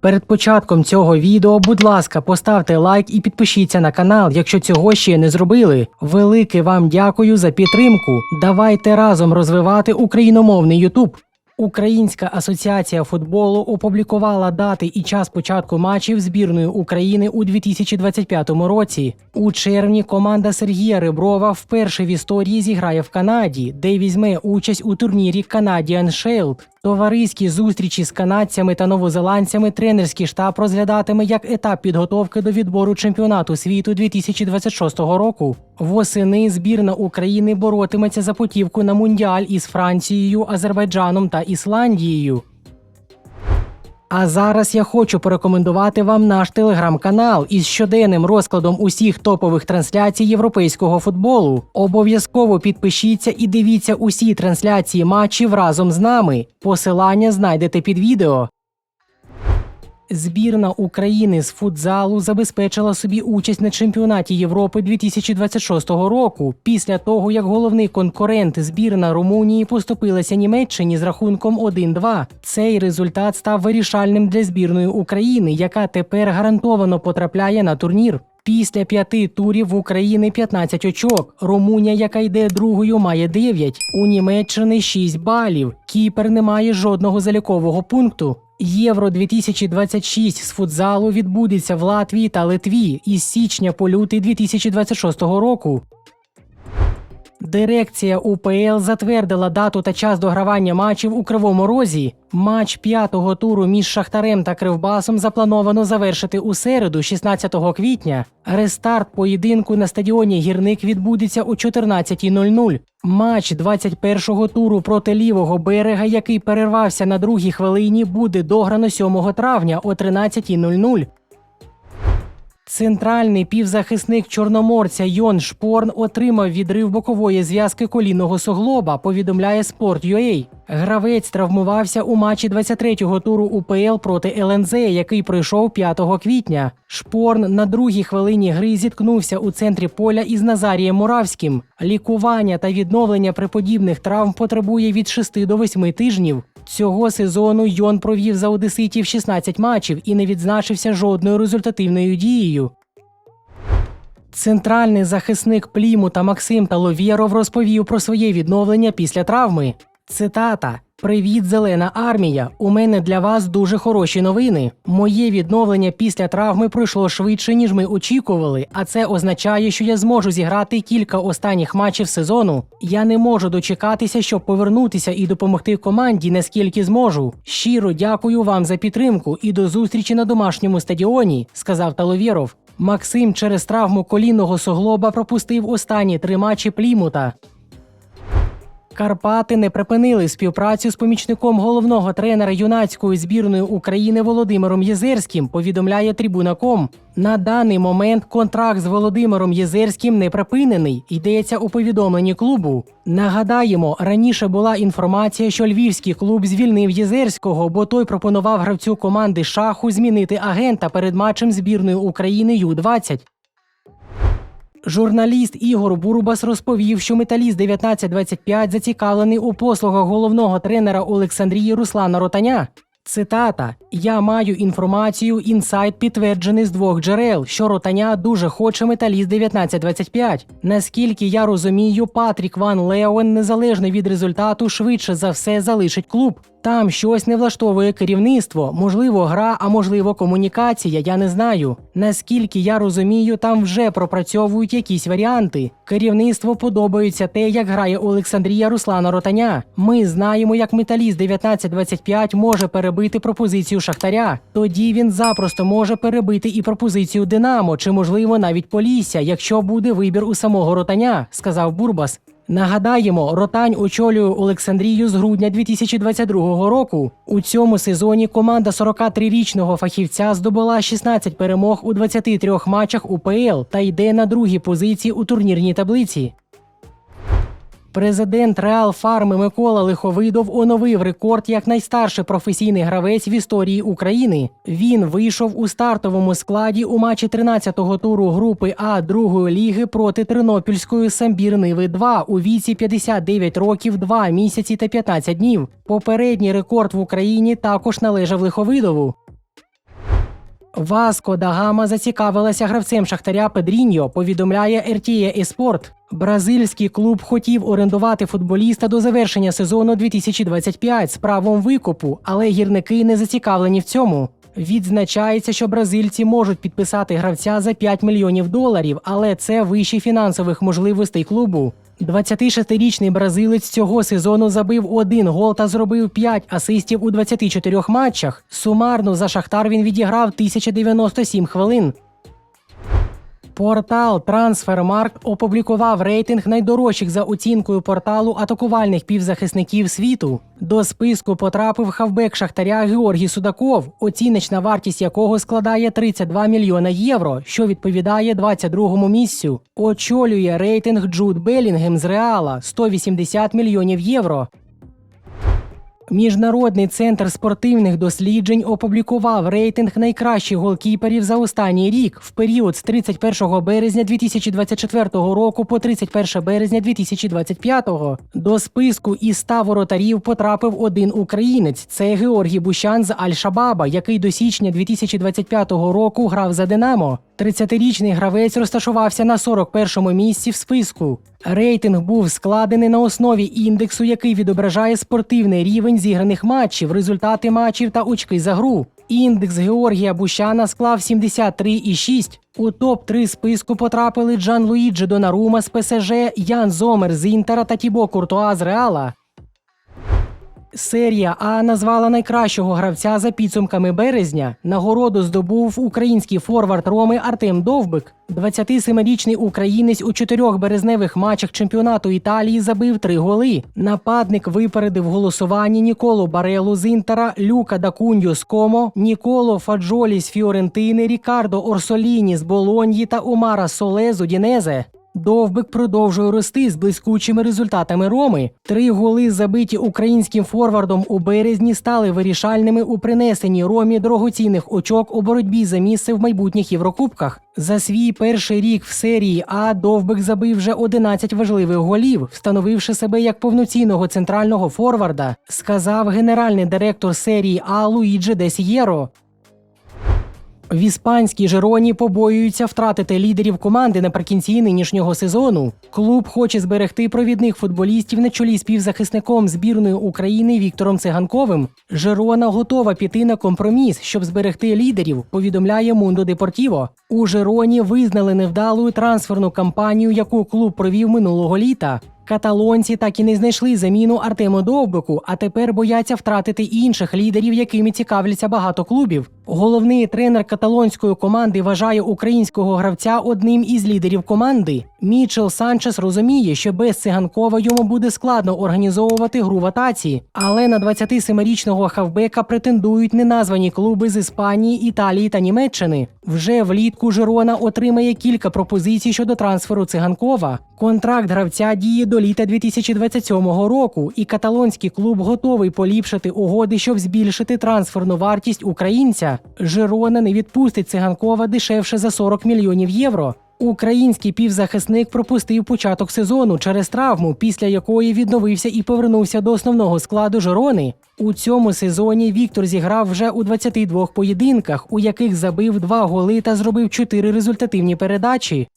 Перед початком цього відео, будь ласка, поставте лайк і підпишіться на канал, якщо цього ще не зробили. Велике вам дякую за підтримку. Давайте разом розвивати україномовний Ютуб. Українська асоціація футболу опублікувала дати і час початку матчів збірної України у 2025 році. У червні команда Сергія Реброва вперше в історії зіграє в Канаді, де візьме участь у турнірі Canadian Shield. Товариські зустрічі з канадцями та новозеландцями тренерський штаб розглядатиме як етап підготовки до відбору чемпіонату світу 2026 року. Восени збірна України боротиметься за путівку на мундіаль із Францією, Азербайджаном та Ісландією. А зараз я хочу порекомендувати вам наш телеграм-канал із щоденним розкладом усіх топових трансляцій європейського футболу. Обов'язково підпишіться і дивіться усі трансляції матчів разом з нами. Посилання знайдете під відео. Збірна України з футзалу забезпечила собі участь на чемпіонаті Європи 2026 року після того, як головний конкурент збірна Румунії поступилася Німеччині з рахунком 1-2. Цей результат став вирішальним для збірної України, яка тепер гарантовано потрапляє на турнір. Після п'яти турів в Україні 15 очок. Румунія, яка йде другою, має 9. У Німеччини 6 балів. Кіпер не має жодного залікового пункту. Євро 2026 з футзалу відбудеться в Латвії та Литві із січня по лютий 2026 року. Дирекція УПЛ затвердила дату та час догравання матчів у Кривому Розі. Матч п'ятого туру між Шахтарем та Кривбасом заплановано завершити у середу, 16 квітня. Рестарт поєдинку на стадіоні Гірник відбудеться о 14.00. Матч 21-го туру проти лівого берега, який перервався на другій хвилині, буде дограно 7 травня о 13.00. Центральний півзахисник чорноморця Йон Шпорн отримав відрив бокової зв'язки колінного суглоба, повідомляє Sport.ua. Гравець травмувався у матчі 23-го туру УПЛ проти ЛНЗ, який пройшов 5 квітня. Шпорн на другій хвилині гри зіткнувся у центрі поля із Назарієм Муравським. Лікування та відновлення при подібних травм потребує від 6 до 8 тижнів. Цього сезону Йон провів за одеситів 16 матчів і не відзначився жодною результативною дією. Центральний захисник Плімута Максим Таловєров розповів про своє відновлення після травми. Цитата. Привіт, зелена армія! У мене для вас дуже хороші новини. Моє відновлення після травми пройшло швидше, ніж ми очікували, а це означає, що я зможу зіграти кілька останніх матчів сезону. Я не можу дочекатися, щоб повернутися і допомогти команді, наскільки зможу. Щиро дякую вам за підтримку і до зустрічі на домашньому стадіоні, сказав Таловєров. Максим через травму колінного суглоба пропустив останні три матчі Плімута. Карпати не припинили співпрацю з помічником головного тренера юнацької збірної України Володимиром Єзерським. Повідомляє Трибунаком. На даний момент контракт з Володимиром Єзерським не припинений. Йдеться у повідомленні клубу. Нагадаємо, раніше була інформація, що львівський клуб звільнив Єзерського, бо той пропонував гравцю команди шаху змінити агента перед матчем збірної України Ю-20. Журналіст Ігор Бурбас розповів, що металіст 1925 зацікавлений у послугах головного тренера Олександрії Руслана Ротаня. Цитата: Я маю інформацію, інсайт підтверджений з двох джерел, що Ротаня дуже хоче металіст 1925. Наскільки я розумію, Патрік Ван Леон, незалежно від результату, швидше за все залишить клуб. Там щось не влаштовує керівництво, можливо, гра, а можливо, комунікація. Я не знаю. Наскільки я розумію, там вже пропрацьовують якісь варіанти. Керівництво подобається те, як грає Олександрія Руслана Ротаня. Ми знаємо, як металіст 1925 може перебити пропозицію Шахтаря. Тоді він запросто може перебити і пропозицію Динамо, чи можливо навіть Полісся, якщо буде вибір у самого Ротаня, сказав Бурбас. Нагадаємо, Ротань очолює Олександрію з грудня 2022 року. У цьому сезоні команда 43-річного фахівця здобула 16 перемог у 23 матчах УПЛ та йде на другій позиції у турнірній таблиці. Президент Реал Фарми Микола Лиховидов оновив рекорд як найстарший професійний гравець в історії України. Він вийшов у стартовому складі у матчі 13-го туру групи А другої ліги проти Тернопільської Самбір Ниви 2 у віці 59 років, 2 місяці та 15 днів. Попередній рекорд в Україні також належав Лиховидову. Васко да Гама зацікавилася гравцем Шахтаря Педріньо, повідомляє RTA Esport. Бразильський клуб хотів орендувати футболіста до завершення сезону 2025 з правом викупу, але гірники не зацікавлені в цьому. Відзначається, що бразильці можуть підписати гравця за 5 мільйонів доларів, але це вище фінансових можливостей клубу. 26-річний бразилець цього сезону забив один гол та зробив 5 асистів у 24 матчах. Сумарно за Шахтар він відіграв 1097 хвилин. Портал Трансфермаркт опублікував рейтинг найдорожчих за оцінкою порталу атакувальних півзахисників світу. До списку потрапив хавбек Шахтаря Георгій Судаков, оціночна вартість якого складає 32 мільйона євро, що відповідає 22-му місцю. Очолює рейтинг Джуд Белінгем з Реала 180 мільйонів євро. Міжнародний центр спортивних досліджень опублікував рейтинг найкращих голкіперів за останній рік в період з 31 березня 2024 року по 31 березня 2025. До списку із 100 воротарів потрапив один українець. Це Георгій Бущан з Аль-Шабаба, який до січня 2025 року грав за Динамо. 30-річний гравець розташувався на 41-му місці в списку. Рейтинг був складений на основі індексу, який відображає спортивний рівень зіграних матчів, результати матчів та очки за гру. Індекс Георгія Бущана склав 73,6. У топ-3 списку потрапили Джан Луїджі Донарума з ПСЖ, Ян Зомер з Інтера та Тібо Куртуа з Реала. Серія А назвала найкращого гравця за підсумками березня. Нагороду здобув український форвард Роми Артем Довбик. 27-річний українець у чотирьох березневих матчах чемпіонату Італії забив три голи. Нападник випередив голосуванні Ніколо Барелу з Інтера, Люка Дакуньо з Комо, Ніколо Фаджолі з Фіорентини, Рікардо Орсоліні з Болоньї та Омара Соле з Удінезе. Довбик продовжує рости з блискучими результатами Роми. Три голи, забиті українським форвардом у березні, стали вирішальними у принесенні Ромі дорогоцінних очок у боротьбі за місце в майбутніх Єврокубках. За свій перший рік в серії А Довбик забив вже 11 важливих голів, встановивши себе як повноцінного центрального форварда, сказав генеральний директор серії А Луїджі Десієро. В іспанській Жероні побоюються втратити лідерів команди наприкінці нинішнього сезону. Клуб хоче зберегти провідних футболістів на чолі з півзахисником збірної України Віктором Циганковим. Жерона готова піти на компроміс, щоб зберегти лідерів. Повідомляє Мундо Депортіво. У Жероні визнали невдалою трансферну кампанію, яку клуб провів минулого літа. Каталонці так і не знайшли заміну Артему Довбику, а тепер бояться втратити інших лідерів, якими цікавляться багато клубів. Головний тренер каталонської команди вважає українського гравця одним із лідерів команди. Мічел Санчес розуміє, що без циганкова йому буде складно організовувати гру в атаці. Але на 27-річного хавбека претендують неназвані клуби з Іспанії, Італії та Німеччини. Вже влітку Жирона отримає кілька пропозицій щодо трансферу циганкова. Контракт гравця діє до літа 2027 року, і каталонський клуб готовий поліпшити угоди, щоб збільшити трансферну вартість українця. Жирона не відпустить циганкова дешевше за 40 мільйонів євро. Український півзахисник пропустив початок сезону через травму, після якої відновився і повернувся до основного складу Жорони. У цьому сезоні Віктор зіграв вже у 22 поєдинках, у яких забив два голи та зробив чотири результативні передачі.